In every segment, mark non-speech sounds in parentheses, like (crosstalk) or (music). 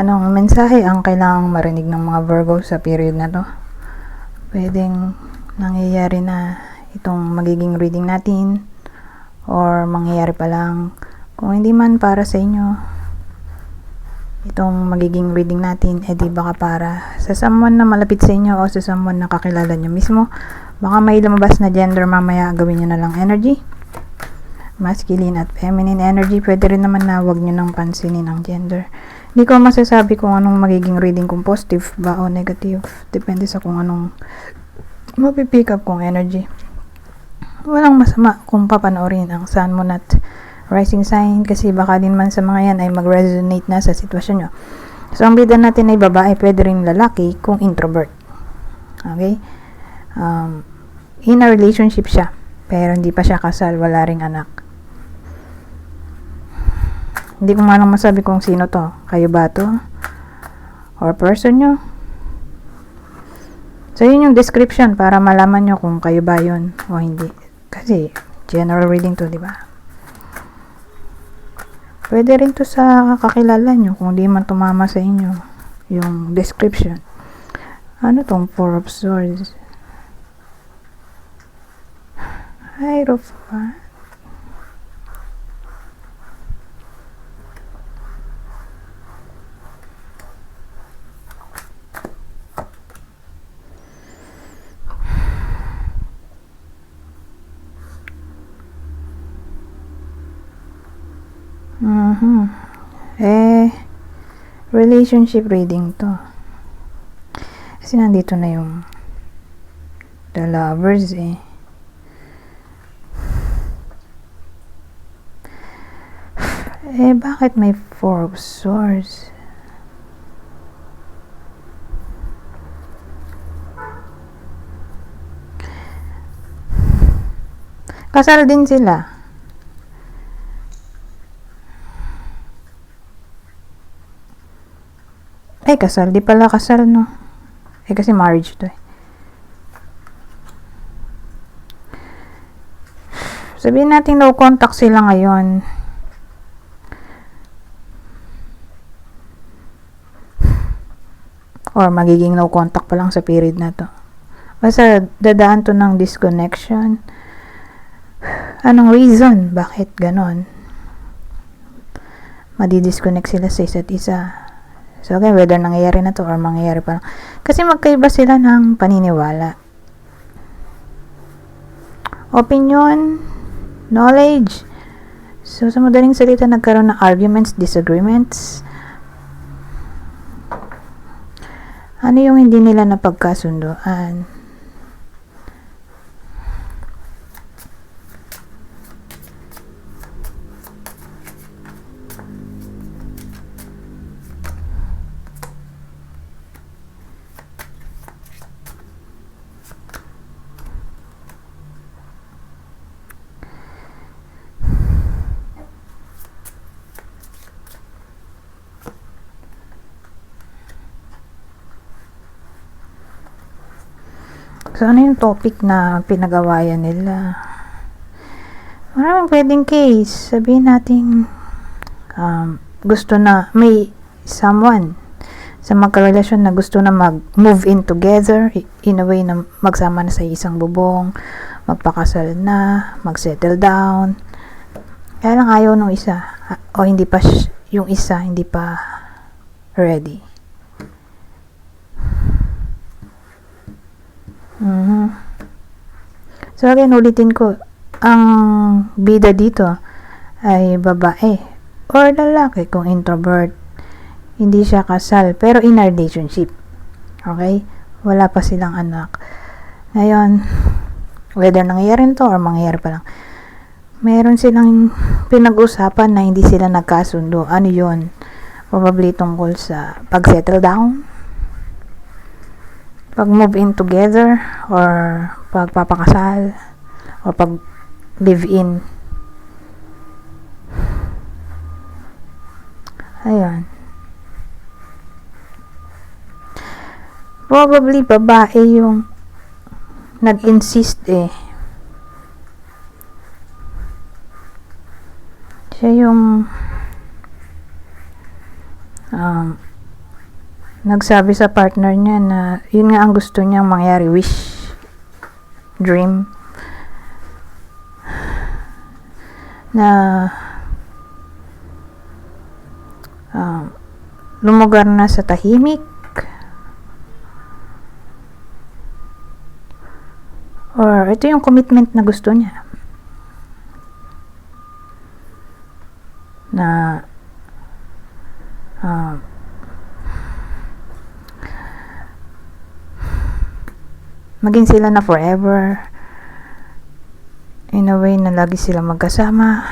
Anong mensahe ang kailangang marinig ng mga Virgo sa period na to? Pwedeng nangyayari na itong magiging reading natin or mangyayari pa lang. Kung hindi man para sa inyo, itong magiging reading natin, eh di baka para sa someone na malapit sa inyo o sa someone na kakilala nyo mismo. Baka may lumabas na gender mamaya, gawin nyo na lang energy. Masculine at feminine energy, pwede rin naman na wag nyo nang pansinin ang gender. Hindi ko masasabi kung anong magiging reading kung positive ba o negative. Depende sa kung anong mapipick up kong energy. Walang masama kung papanoorin ang sun, moon at rising sign kasi baka din man sa mga yan ay mag-resonate na sa sitwasyon nyo. So, ang bida natin ay babae, pwede rin lalaki kung introvert. Okay? Um, in a relationship siya, pero hindi pa siya kasal, wala ring anak. Hindi ko man masabi kung sino to. Kayo ba to? Or person nyo? So, yun yung description para malaman nyo kung kayo ba yun o hindi. Kasi, general reading to, di ba? Pwede rin to sa kakilala nyo kung di man tumama sa inyo yung description. Ano tong Four of Swords? Hierophant. Mhm. Eh, relationship reading to. Kasi nandito na yung the lovers eh. (sighs) Eh, bakit may four of swords? Kasal din sila. Ay, kasal. Di pala kasal, no? Eh, kasi marriage to eh. Sabihin natin no contact sila ngayon. Or magiging no contact pa lang sa period na to. Basta dadaan to ng disconnection. Anong reason? Bakit ganon? Madi-disconnect sila sa isa't isa. So, again, whether nangyayari na to or mangyayari pa. Kasi magkaiba sila ng paniniwala. Opinion, knowledge. So, sa madaling salita, nagkaroon ng arguments, disagreements. Ano yung hindi nila napagkasunduan? So, ano yung topic na pinagawayan nila? Maraming pwedeng case. Sabihin natin, um, gusto na, may someone sa magkarelasyon na gusto na mag-move in together in a way na magsama na sa isang bubong, magpakasal na, mag-settle down. Kaya lang ayaw nung isa. O hindi pa yung isa, hindi pa ready. Mhm. So again, ulitin ko, ang bida dito ay babae or lalaki kung introvert. Hindi siya kasal, pero in a relationship. Okay? Wala pa silang anak. Ngayon, whether nangyayari to or mangyayari pa lang, meron silang pinag-usapan na hindi sila nagkasundo. Ano yon Probably tungkol sa pag-settle down, pag move in together or pagpapakasal or pag live in. Ayun. Probably babae yung nag-insist eh. Siya yung um, nagsabi sa partner niya na yun nga ang gusto niyang mangyari, wish, dream, na um, lumugar na sa tahimik. Or ito yung commitment na gusto niya. Na um, maging sila na forever. In a way na lagi sila magkasama.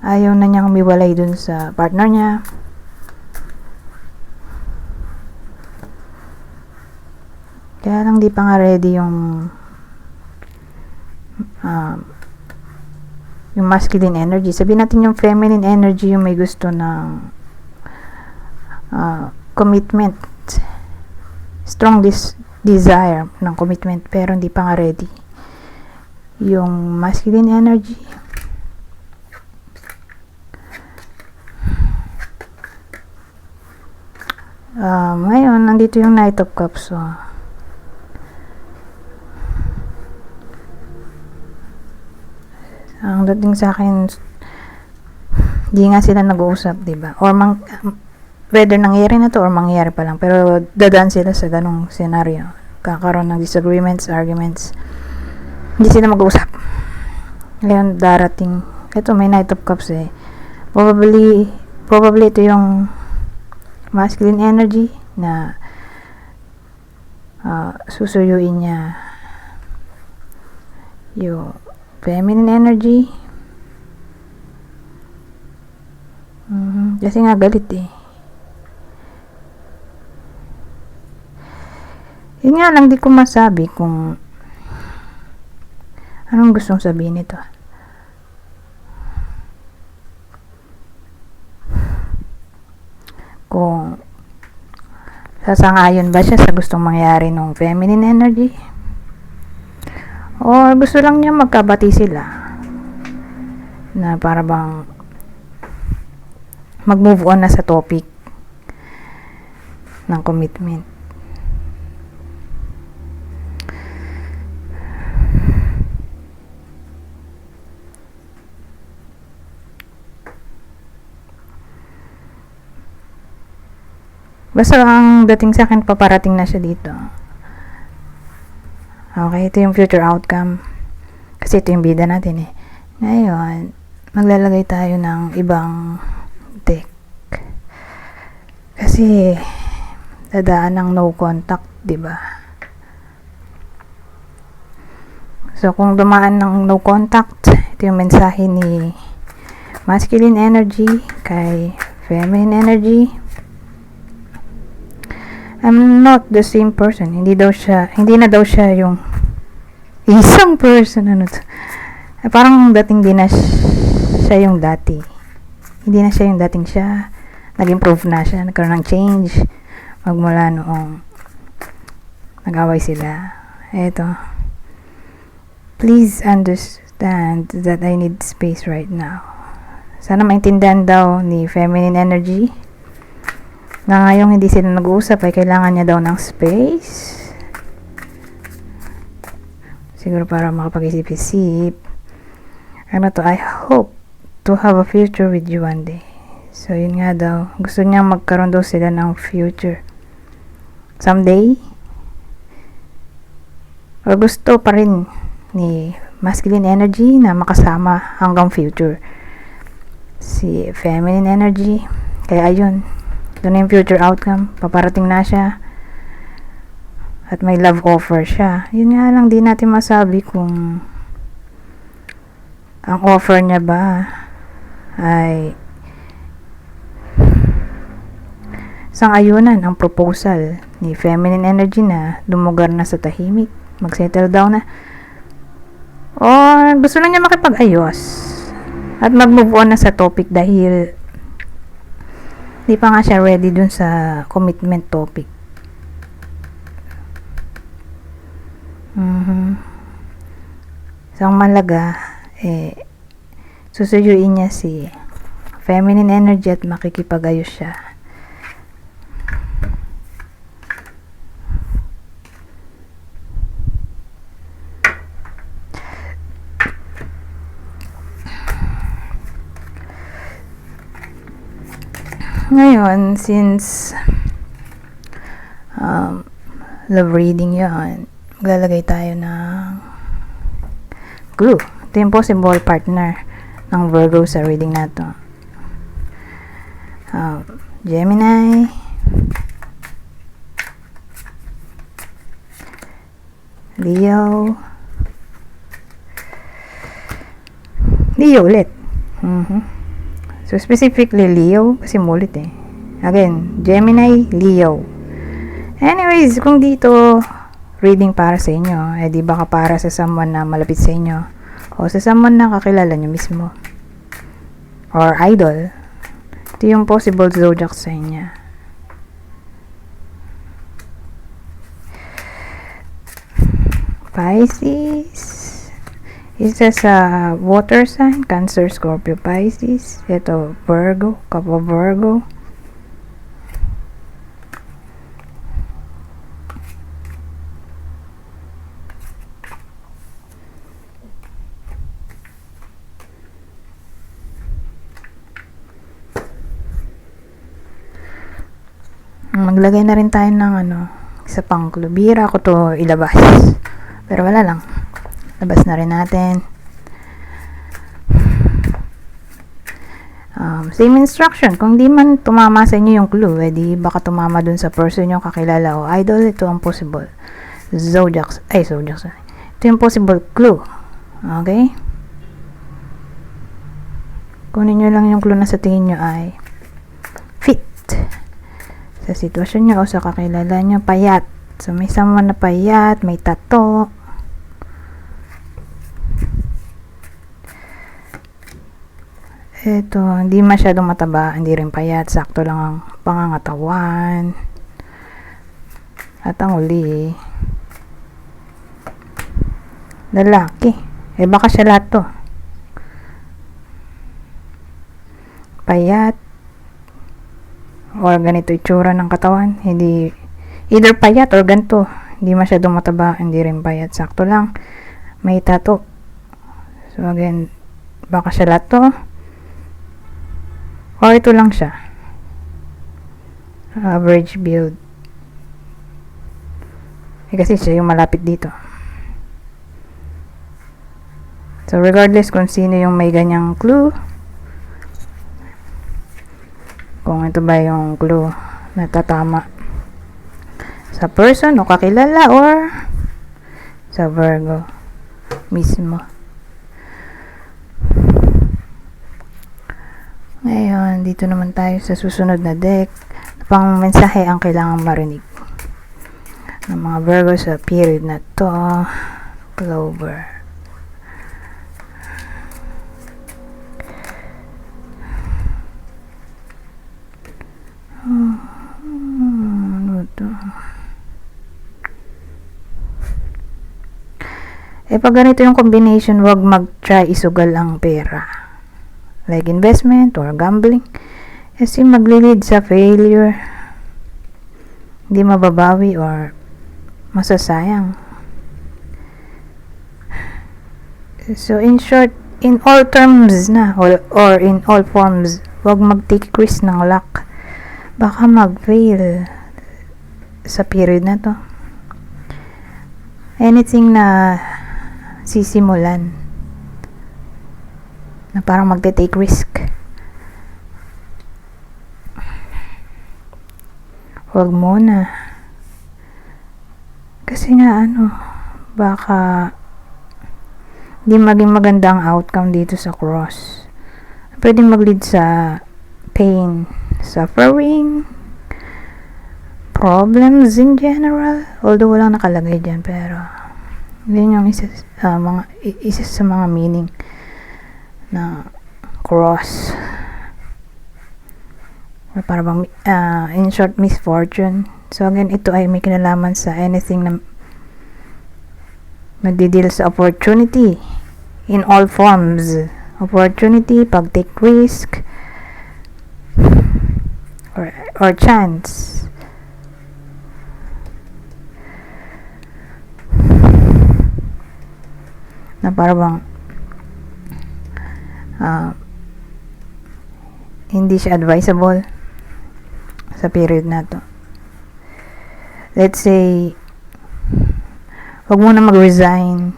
Ayaw na niyang umiwalay dun sa partner niya. Kaya lang di pa nga ready yung um, yung masculine energy. Sabihin natin yung feminine energy yung may gusto ng uh, commitment strong dis- desire ng commitment pero hindi pa nga ready. Yung masculine energy. Um, ngayon nandito yung knight of cups so ang dating sa akin di nga sila nag-uusap, 'di ba? Or mang whether nangyari na to or mangyayari pa lang, pero dadaan sila sa ganong senaryo. Kakaroon ng disagreements, arguments. Hindi sila mag-uusap. Ngayon darating, ito may Knight of Cups eh. Probably, probably ito yung masculine energy na uh, susuyuin niya yung feminine energy. Mhm. Kasi nga galit eh. Yun nga lang di ko masabi kung anong gustong sabihin nito. Kung sasangayon ba siya sa gustong mangyari ng feminine energy? Or gusto lang niya magkabati sila na para bang mag-move on na sa topic ng commitment. Basta ang dating sa akin, paparating na siya dito. Okay, ito yung future outcome. Kasi ito yung bida natin eh. Ngayon, maglalagay tayo ng ibang deck. Kasi, dadaan ng no contact, di ba? So, kung dumaan ng no contact, ito yung mensahe ni masculine energy kay feminine energy. I'm not the same person. Hindi daw siya, hindi na daw siya yung (laughs) isang person. Ano to? Eh, parang dating di na siya yung dati. Hindi na siya yung dating siya. Nag-improve na siya. Nagkaroon ng change. Magmula noong nag-away sila. Eto. Please understand that I need space right now. Sana maintindihan daw ni feminine energy na ngayong hindi sila nag-uusap ay kailangan niya daw ng space. Siguro para makapag-isip-isip. Ano to, I hope to have a future with you one day. So, yun nga daw. Gusto niya magkaroon daw sila ng future. Someday. Or gusto pa rin ni masculine energy na makasama hanggang future. Si feminine energy. Kaya ayun, ito na yung future outcome. Paparating na siya. At may love offer siya. Yun nga lang, di natin masabi kung ang offer niya ba ay sang-ayunan ang proposal ni feminine energy na lumugar na sa tahimik, mag-settle down na. Or gusto na niya makipag-ayos at mag-move on na sa topic dahil di pa nga siya ready dun sa commitment topic. Mhm. So, ang malaga, eh, susuyuin niya si feminine energy at makikipag-ayos siya. Ngayon, since um, love reading yan, maglalagay tayo ng clue. Ito yung possible partner ng Virgo sa reading na to. Um, Gemini, Leo, Leo ulit. Mhm. So, specifically Leo, kasi mulit eh. Again, Gemini, Leo. Anyways, kung dito, reading para sa inyo, eh di baka para sa someone na malapit sa inyo, o sa someone na kakilala nyo mismo, or idol, ito yung possible zodiac sa inyo. Pisces, isa sa water sign, Cancer, Scorpio, Pisces. Ito, Virgo, Kapo Virgo. Maglagay na rin tayo ng ano, isa pang clue. Ko to ilabas. Pero wala lang. Labas na rin natin. Um, same instruction. Kung di man tumama sa inyo yung clue, eh di baka tumama dun sa person yung kakilala o idol. Ito ang possible. Zodiac. Ay, zodiac. sorry. Ito yung possible clue. Okay? Kunin nyo lang yung clue na sa tingin nyo ay fit. Sa sitwasyon nyo o sa kakilala nyo, payat. So, may someone na payat, may tato, Ito, hindi masyadong mataba, hindi rin payat, sakto lang ang pangangatawan. At ang uli, lalaki. Eh baka siya lahat to. Payat. Or ganito itsura ng katawan. Hindi, either payat or ganito. Hindi masyadong mataba, hindi rin payat, sakto lang. May tato. So again, baka siya lahat to. Or ito lang siya. Average build. Eh, kasi siya yung malapit dito. So, regardless kung sino yung may ganyang clue, kung ito ba yung clue na tatama sa person o kakilala or sa Virgo mismo. Ngayon, dito naman tayo sa susunod na deck. Pang mensahe ang kailangang marinig ng mga Virgo sa period na to. Clover. Hmm, Ano? Eh, pag ganito yung combination, wag mag-try isugal ang pera like investment or gambling kasi maglilid sa failure. Hindi mababawi or masasayang. So in short in all terms na or, in all forms wag mag-take risk ng luck. Baka mag-fail sa period na to. Anything na sisimulan na parang magte-take risk. Huwag muna. Kasi nga ano, baka di maging maganda ang outcome dito sa cross. Pwedeng mag-lead sa pain, suffering, problems in general. Although walang nakalagay dyan, pero yun yung isa, ah, mga, isa sa mga meaning na cross. Or para bang ah, in short misfortune. So again ito ay may kinalaman sa anything na nagdidil sa opportunity. In all forms. Opportunity pag take risk or, or chance. Na para ah, hindi siya advisable sa period na to. Let's say, wag mo na mag-resign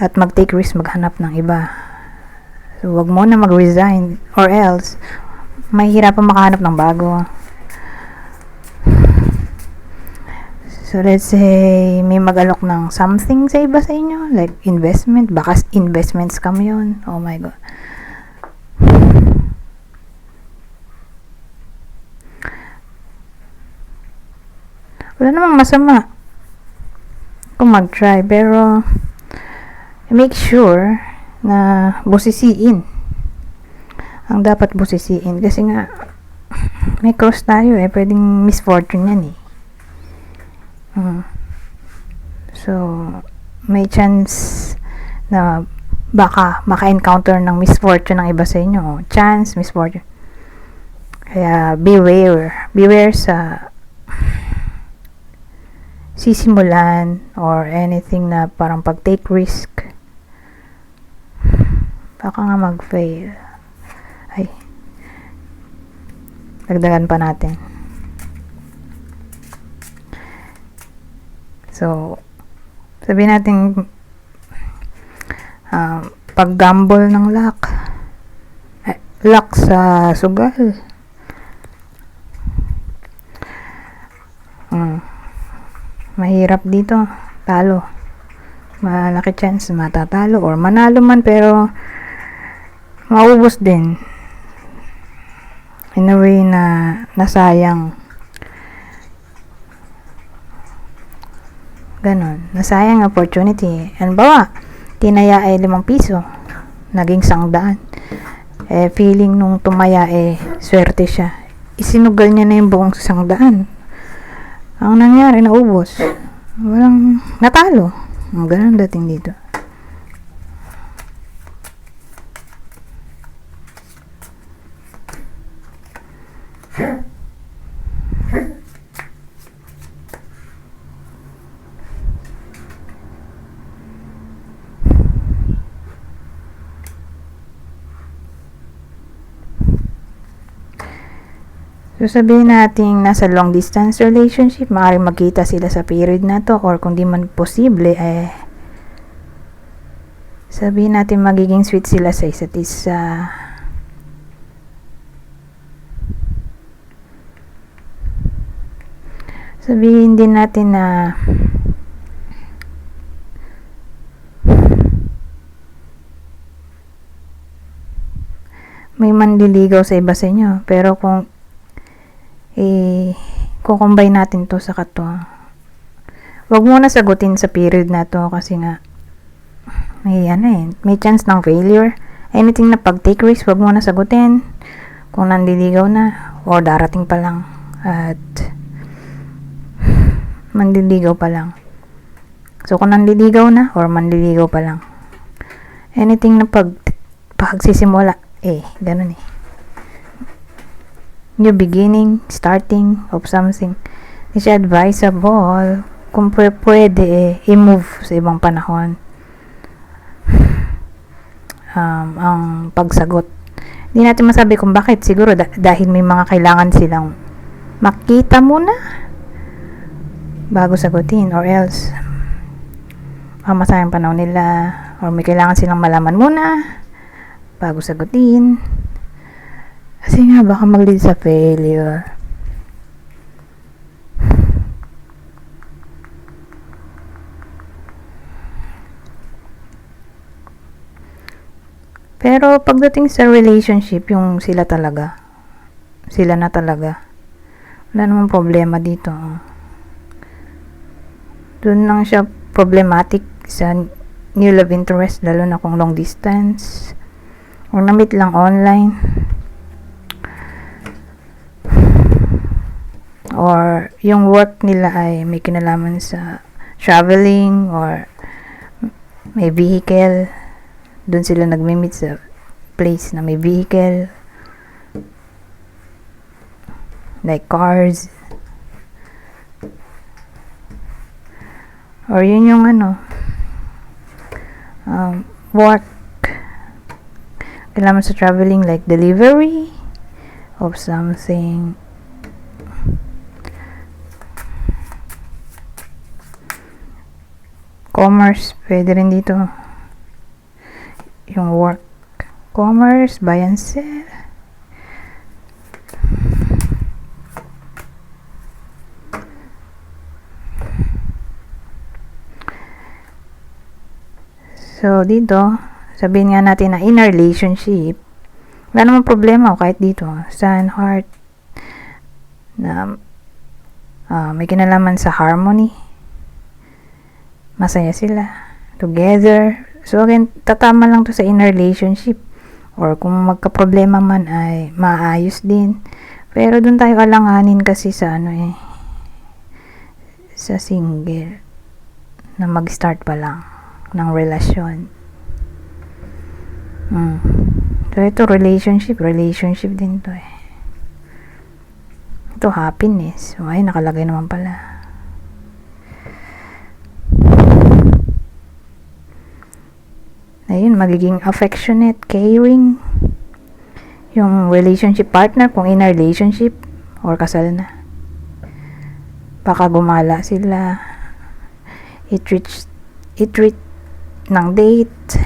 at mag-take risk maghanap ng iba. So, wag mo na mag-resign or else, mahihirapan makahanap ng bago. So, let's say, may mag-alok ng something sa iba sa inyo, like investment, baka investment scam yun. Oh my God. Wala namang masama kung mag-try, pero make sure na busisiin ang dapat busisiin kasi nga may cross tayo eh pwedeng misfortune yan eh Mm. So, may chance na baka maka-encounter ng misfortune ng iba sa inyo. Chance, misfortune. Kaya, beware. Beware sa sisimulan or anything na parang pag-take risk. Baka nga mag-fail. Ay. Dagdagan pa natin. So, sabihin natin, uh, pag-gamble ng luck, eh, luck sa sugal. Hmm. Mahirap dito, talo. Malaki chance matatalo or manalo man pero maubos din. In a way na nasayang Ganon. Nasayang opportunity. Ano ba? Tinaya ay limang piso. Naging sangdaan. Eh, feeling nung tumaya eh, swerte siya. Isinugal niya na yung buong sangdaan. Ang nangyari, naubos. Walang natalo. Ganon dating dito. So, sabihin natin nasa long distance relationship, maaaring magkita sila sa period na to or kung di man posible, eh, sabihin natin magiging sweet sila sa isa't isa. Sabihin din natin na may manliligaw sa iba sa inyo. Pero kung eh, kukombine natin to sa kato. Huwag mo na sagutin sa period na to kasi nga may ano eh, may chance ng failure. Anything na pag take risk, huwag mo na sagutin kung nandiligaw na o darating pa lang at mandiligaw pa lang. So, kung nandiligaw na or mandiligaw pa lang, anything na pag pagsisimula, eh, ganun eh new beginning, starting of something. Is advisable kung pwede eh, i-move sa ibang panahon. (sighs) Um, ang pagsagot. Hindi natin masabi kung bakit. Siguro da- dahil may mga kailangan silang makita muna bago sagutin or else mamasayang panahon nila or may kailangan silang malaman muna bago sagutin kasi nga, baka mag-lead sa failure. Pero pagdating sa relationship, yung sila talaga, sila na talaga, wala namang problema dito. Doon lang siya problematic sa new love interest, lalo na kung long distance, or na-meet lang online. Or yung work nila ay may kinalaman sa traveling or may vehicle. Doon sila nagme-meet sa place na may vehicle. Like cars. Or yun yung ano um, work. Kailangan sa traveling like delivery of something commerce, pwede rin dito. Yung work, commerce, buy and sell. So, dito, sabihin nga natin na in a relationship, wala namang problema kahit dito. Sun, heart, na ah, may kinalaman sa harmony. Masaya sila. Together. So, again, tatama lang to sa in a relationship. Or kung magka-problema man ay maayos din. Pero dun tayo alanganin kasi sa ano eh, sa single na mag-start pa lang ng relasyon. Mm. So, ito relationship. Relationship din to eh. Ito happiness. So, ay, nakalagay naman pala. Ayun, magiging affectionate, caring. Yung relationship partner, kung in a relationship, or kasal na. Baka gumala sila. I-treat, i-treat ng date.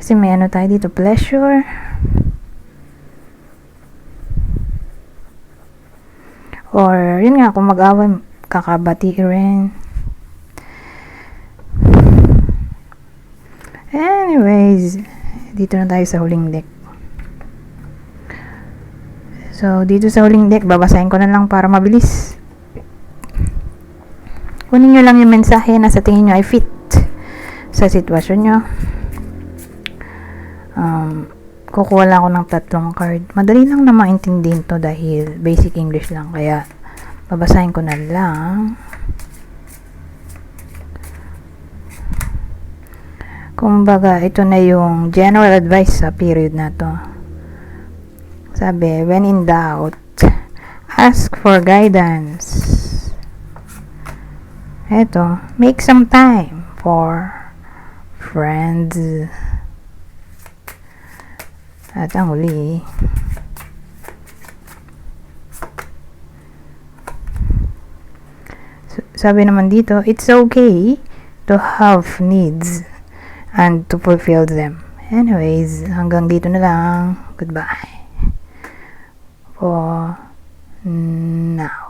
Kasi may ano tayo dito, pleasure. Or, yun nga, kung mag-away, kakabati rin. Anyways, dito na tayo sa huling deck. So, dito sa huling deck, babasahin ko na lang para mabilis. Kunin nyo lang yung mensahe na sa tingin nyo ay fit sa sitwasyon nyo. Um, kukuha lang ako ng tatlong card. Madali lang na maintindihin to dahil basic English lang. Kaya, babasahin ko na lang. Kumbaga, ito na yung general advice sa period na to. Sabi, when in doubt, ask for guidance. Ito, make some time for friends. At ang huli, sabi naman dito, it's okay to have needs and to fulfill them. Anyways, hanggang dito na lang. Goodbye. For now.